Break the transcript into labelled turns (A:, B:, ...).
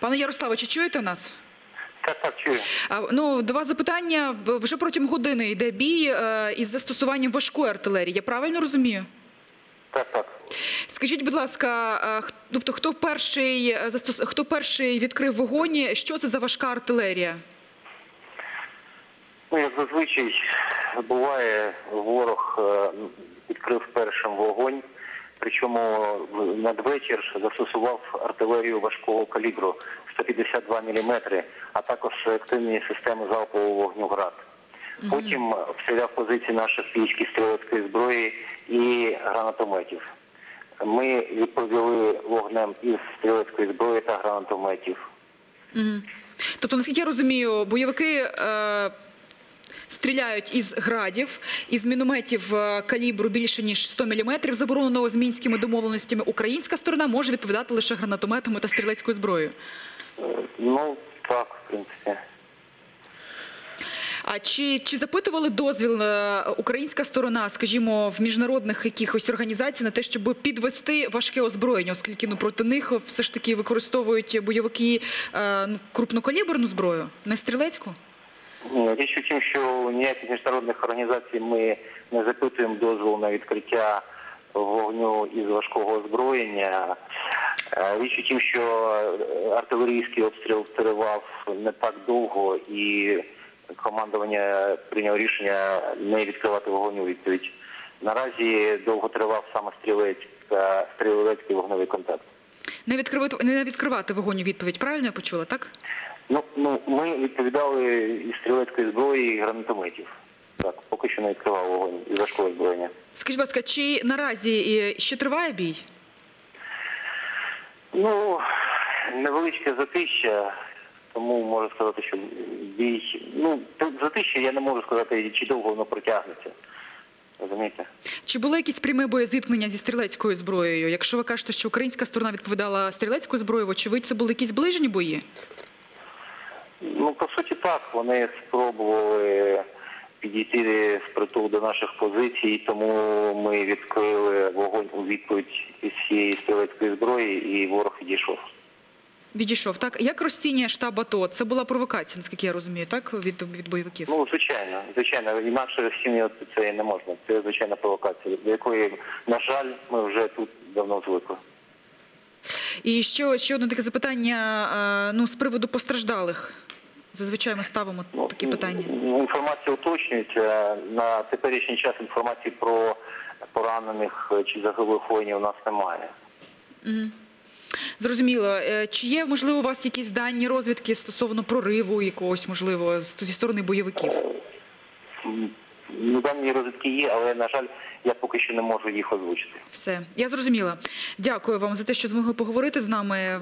A: Пане Ярославе, чи чуєте нас?
B: Так, так, чую.
A: Ну, до вас запитання. Вже протягом години йде бій е, із застосуванням важкої артилерії. Я правильно розумію?
B: Так, так.
A: Скажіть, будь ласка, е, тобто хто перший е, хто перший відкрив вогонь? Що це за важка артилерія?
B: Ну, як зазвичай буває, ворог відкрив першим вогонь, причому надвечір застосував артилерію важкого калібру 152 мм, а також активні системи залпового вогню «Град». Потім обстріляв позиції наших із стрілецької зброї і гранатометів. Ми відповіли вогнем із стрілецької зброї та гранатометів.
A: Тобто, наскільки я розумію, бойовики е, стріляють із градів, із мінометів е, калібру більше ніж 100 мм, забороненого з мінськими домовленостями. Українська сторона може відповідати лише гранатометами та стрілецькою зброєю.
B: Ну, так, в принципі.
A: А чи, чи запитували дозвіл е, українська сторона, скажімо, в міжнародних якихось організацій на те, щоб підвести важке озброєння, оскільки ну проти них все ж таки використовують бойовики е, ну, крупнокаліберну зброю, не стрілецьку?
B: Річ у тім, що ніяких міжнародних організацій ми не запитуємо дозволу на відкриття вогню із важкого озброєння. Е, Річ у тім, що е, артилерійський обстріл тривав не так довго і командування прийняло рішення не відкривати вогонь у відповідь. Наразі довго тривав саме стрілецька, стрілецький вогневий контакт.
A: Не відкривати вогонь у відповідь. Правильно я почула, так?
B: Ну, ну, ми відповідали із стрілецької зброї і гранатометів. Так, поки що не відкривав вогонь із важкого озброєння.
A: Скажіть, будь ласка, чи наразі ще триває бій?
B: Ну, невеличке затища, тому можу сказати, що бій. Ну, затища я не можу сказати, чи довго воно протягнеться. Розумієте?
A: Чи були якісь прямі боєзіткнення зі стрілецькою зброєю? Якщо ви кажете, що українська сторона відповідала стрілецькою зброєю, вочевидь, це були якісь ближні бої?
B: Ну, по суті, так. Вони спробували підійти впритул до наших позицій, тому ми відкрили вогонь у відповідь із цієї стрілецької зброї, і ворог відійшов.
A: Відійшов, так? Як розцінює штаб АТО? Це була провокація, наскільки я розумію, так? Від, від бойовиків?
B: Ну, звичайно, звичайно, інакше розцінювати це не можна. Це звичайна провокація, до якої, на жаль, ми вже тут давно звикли.
A: І ще, ще одне таке запитання ну, з приводу постраждалих. Зазвичай ми ставимо
B: Ну,
A: такі питання.
B: ну, Інформація уточнюється. На теперішній час інформації про поранених чи загиблих воїнів у нас немає.
A: Зрозуміло. Е, Чи є, можливо, у вас якісь дані розвідки стосовно прориву якогось, можливо, зі сторони бойовиків?
B: Ну, дані розвідки є, але, на жаль, я поки що не можу їх озвучити.
A: Все, я зрозуміла. Дякую вам за те, що змогли поговорити з нами.